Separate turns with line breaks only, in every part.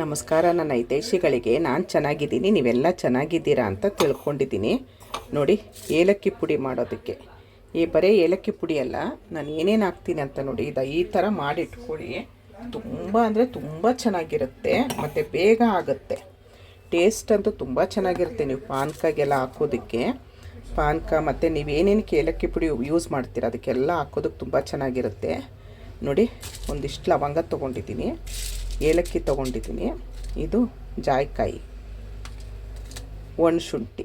ನಮಸ್ಕಾರ, ನನ್ನ ಹಿತೈಷಿಗಳಿಗೆ. ನಾನು ಚೆನ್ನಾಗಿದ್ದೀನಿ, ನೀವೆಲ್ಲ ಚೆನ್ನಾಗಿದ್ದೀರಾ ಅಂತ ತಿಳ್ಕೊಂಡಿದ್ದೀನಿ. ನೋಡಿ, ಏಲಕ್ಕಿ ಪುಡಿ ಮಾಡೋದಕ್ಕೆ. ಈ ಬರೀ ಏಲಕ್ಕಿ ಪುಡಿ ಅಲ್ಲ, ನಾನು ಏನೇನು ಹಾಕ್ತೀನಿ ಅಂತ ನೋಡಿ, ಇದು ಈ ಥರ ಮಾಡಿಟ್ಕೊಳ್ಳಿ. ತುಂಬ ಅಂದರೆ ತುಂಬ ಚೆನ್ನಾಗಿರುತ್ತೆ, ಮತ್ತು ಬೇಗ ಆಗುತ್ತೆ. ಟೇಸ್ಟ್ ಅಂತೂ ತುಂಬ ಚೆನ್ನಾಗಿರುತ್ತೆ ನೀವು ಪಾನ್ಕಾಗೆಲ್ಲ ಹಾಕೋದಕ್ಕೆ. ಪಾನ್ಕ ಮತ್ತು ನೀವೇನೇನಕ್ಕೆ ಏಲಕ್ಕಿ ಪುಡಿ ಯೂಸ್ ಮಾಡ್ತೀರ, ಅದಕ್ಕೆಲ್ಲ ಹಾಕೋದಕ್ಕೆ ತುಂಬ ಚೆನ್ನಾಗಿರುತ್ತೆ. ನೋಡಿ, ಒಂದಿಷ್ಟು ಲವಂಗ ತೊಗೊಂಡಿದ್ದೀನಿ. ಏಲಕ್ಕಿ ತೊಗೊಂಡಿದ್ದೀನಿ. ಇದು ಜಾಯ್ಕಾಯಿ. ಒಣಶುಂಠಿ.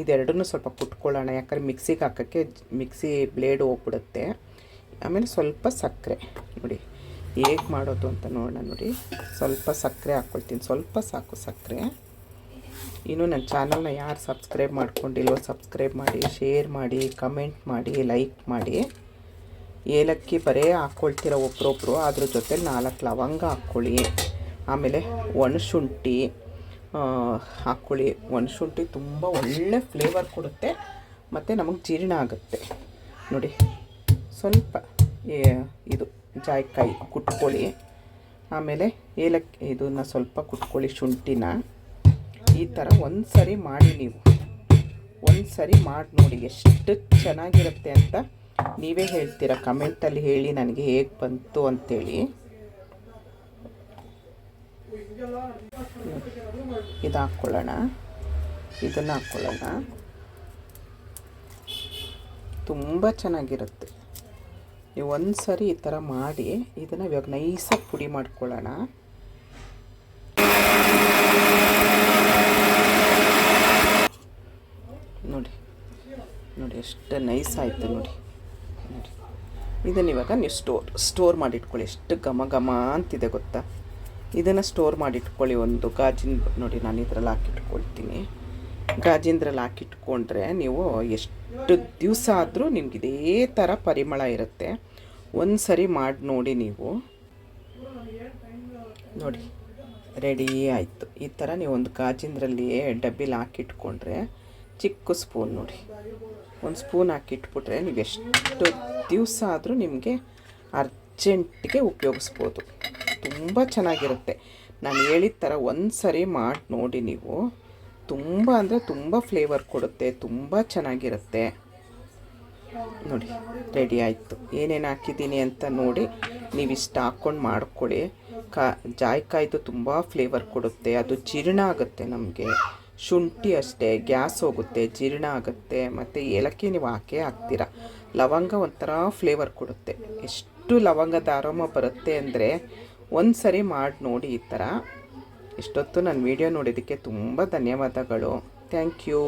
ಇದೆರಡನ್ನೂ ಸ್ವಲ್ಪ ಕುಟ್ಕೊಳ್ಳೋಣ. ಯಾಕಂದರೆ ಮಿಕ್ಸಿಗೆ ಹಾಕೋಕ್ಕೆ ಮಿಕ್ಸಿ ಬ್ಲೇಡ್ ಹೋಗ್ಬಿಡುತ್ತೆ. ಆಮೇಲೆ ಸ್ವಲ್ಪ ಸಕ್ಕರೆ. ನೋಡಿ, ಹೇಗೆ ಮಾಡೋದು ಅಂತ ನೋಡೋಣ ನೋಡಿ. ಸ್ವಲ್ಪ ಸಕ್ಕರೆ ಹಾಕ್ಕೊಳ್ತೀನಿ. ಸ್ವಲ್ಪ ಸಾಕು ಸಕ್ಕರೆ. ಇನ್ನು ನನ್ನ ಚಾನಲ್ನ ಯಾರು ಸಬ್ಸ್ಕ್ರೈಬ್ ಮಾಡ್ಕೊಂಡಿಲ್ವೋ ಸಬ್ಸ್ಕ್ರೈಬ್ ಮಾಡಿ, ಶೇರ್ ಮಾಡಿ, ಕಮೆಂಟ್ ಮಾಡಿ, ಲೈಕ್ ಮಾಡಿ. ಏಲಕ್ಕಿ ಬರೇ ಹಾಕ್ಕೊಳ್ತೀರ ಒಬ್ರೊಬ್ರು, ಅದ್ರ ಜೊತೆ ನಾಲ್ಕು ಲವಂಗ ಹಾಕ್ಕೊಳ್ಳಿ. ಆಮೇಲೆ ಒಣಶುಂಠಿ ಹಾಕ್ಕೊಳ್ಳಿ. ಒಣಶುಂಠಿ ತುಂಬ ಒಳ್ಳೆ ಫ್ಲೇವರ್ ಕೊಡುತ್ತೆ, ಮತ್ತು ನಮಗೆ ಜೀರ್ಣ ಆಗುತ್ತೆ. ನೋಡಿ, ಸ್ವಲ್ಪ ಇದು ಜಾಯ್ಕಾಯಿ ಕುಟ್ಕೊಳ್ಳಿ. ಆಮೇಲೆ ಏಲಕ್ಕಿ ಇದನ್ನು ಸ್ವಲ್ಪ ಕುಟ್ಕೊಳ್ಳಿ ಶುಂಠಿನ. ಈ ಥರ ಒಂದು ಸರಿ ಮಾಡಿ ನೀವು. ಒಂದು ಸರಿ ಮಾಡಿ ನೋಡಿ, ಎಷ್ಟು ಚೆನ್ನಾಗಿರುತ್ತೆ ಅಂತ. ನೀವೇ ಹೇಳ್ತೀರಾ? ಕಮೆಂಟಲ್ಲಿ ಹೇಳಿ ನನಗೆ ಹೇಗೆ ಬಂತು ಅಂತೇಳಿ. ಇದು ಹಾಕ್ಕೊಳ್ಳೋಣ ಇದನ್ನು ಹಾಕ್ಕೊಳ್ಳೋಣ. ತುಂಬ ಚೆನ್ನಾಗಿರುತ್ತೆ. ನೀವು ಒಂದು ಸರಿ ಈ ಥರ ಮಾಡಿ ಇದನ್ನು ಇವಾಗ ನೈಸಾಗಿ ಪುಡಿ ಮಾಡ್ಕೊಳ್ಳೋಣ. ನೋಡಿ ನೋಡಿ ಎಷ್ಟು ನೈಸ್ ಆಯಿತು ನೋಡಿ. ನೋಡಿ. ಇದನ್ನು ಇವಾಗ ನೀವು ಸ್ಟೋರ್ ಸ್ಟೋರ್ ಮಾಡಿಟ್ಕೊಳ್ಳಿ. ಎಷ್ಟು ಘಮ ಘಮ ಅಂತಿದೆ ಗೊತ್ತಾ? ಇದನ್ನು ಸ್ಟೋರ್ ಮಾಡಿಟ್ಕೊಳ್ಳಿ ಒಂದು ಗಾಜಿನ ನೋಡಿ ನಾನು ಇದರಲ್ಲಿ ಹಾಕಿಟ್ಕೊಳ್ತೀನಿ. ಗಾಜಿಂದ್ರಲ್ಲಿ ಹಾಕಿಟ್ಕೊಂಡ್ರೆ ನೀವು ಎಷ್ಟು ದಿವಸ ಆದರೂ ನಿಮ್ಗೆ ಇದೇ ಥರ ಪರಿಮಳ ಇರುತ್ತೆ. ಒಂದು ಸರಿ ಮಾಡಿ ನೋಡಿ ನೀವು. ನೋಡಿ ರೆಡಿ ಆಯಿತು. ಈ ಥರ ನೀವು ಒಂದು ಗಾಜಿಂದ್ರಲ್ಲಿ ಡಬ್ಬಿಲಿ ಹಾಕಿಟ್ಕೊಂಡ್ರೆ ಚಿಕ್ಕ ಸ್ಪೂನ್ ನೋಡಿ. ಒಂದು ಸ್ಪೂನ್ ಹಾಕಿಟ್ಬಿಟ್ರೆ ನೀವು ಎಷ್ಟು ದಿವಸ ಆದರೂ ನಿಮಗೆ ಅರ್ಜೆಂಟಿಗೆ ಉಪಯೋಗಿಸ್ಬೋದು. ತುಂಬ ಚೆನ್ನಾಗಿರುತ್ತೆ. ನಾನು ಹೇಳಿದ ಥರ ಒಂದು ಸರಿ ಮಾಡಿ ನೋಡಿ ನೀವು. ತುಂಬ ಅಂದರೆ ತುಂಬ ಫ್ಲೇವರ್ ಕೊಡುತ್ತೆ, ತುಂಬ ಚೆನ್ನಾಗಿರುತ್ತೆ. ನೋಡಿ ರೆಡಿ ಆಯಿತು. ಏನೇನು ಹಾಕಿದ್ದೀನಿ ಅಂತ ನೋಡಿ ನೀವು ಇಷ್ಟ ಹಾಕ್ಕೊಂಡು ಮಾಡ್ಕೊಳ್ಳಿ. ಕಾ, ಜಾಯ್ಕಾಯ್ದು ತುಂಬ ಫ್ಲೇವರ್ ಕೊಡುತ್ತೆ. ಅದು ಜೀರ್ಣ ಆಗುತ್ತೆ ನಮಗೆ. ಶುಂಠಿ ಅಷ್ಟೇ, ಗ್ಯಾಸ್ ಹೋಗುತ್ತೆ, ಜೀರ್ಣ ಆಗುತ್ತೆ, ಮತ್ತು ಏಲಕ್ಕಿ ನೀವು ಹಾಕೇ ಹಾಕ್ತೀರ. ಲವಂಗ ಒಂಥರ ಫ್ಲೇವರ್ ಕೊಡುತ್ತೆ. ಎಷ್ಟು ಲವಂಗದ ಆರಾಮ ಬರುತ್ತೆ ಅಂದರೆ ಒಂದು ಸರಿ ಮಾಡಿ ನೋಡಿ ಈ ಥರ. ಇಷ್ಟೊತ್ತು ನನ್ನ ವೀಡಿಯೋ ನೋಡಿದ್ದಕ್ಕೆ ತುಂಬ ಧನ್ಯವಾದಗಳು. Thank you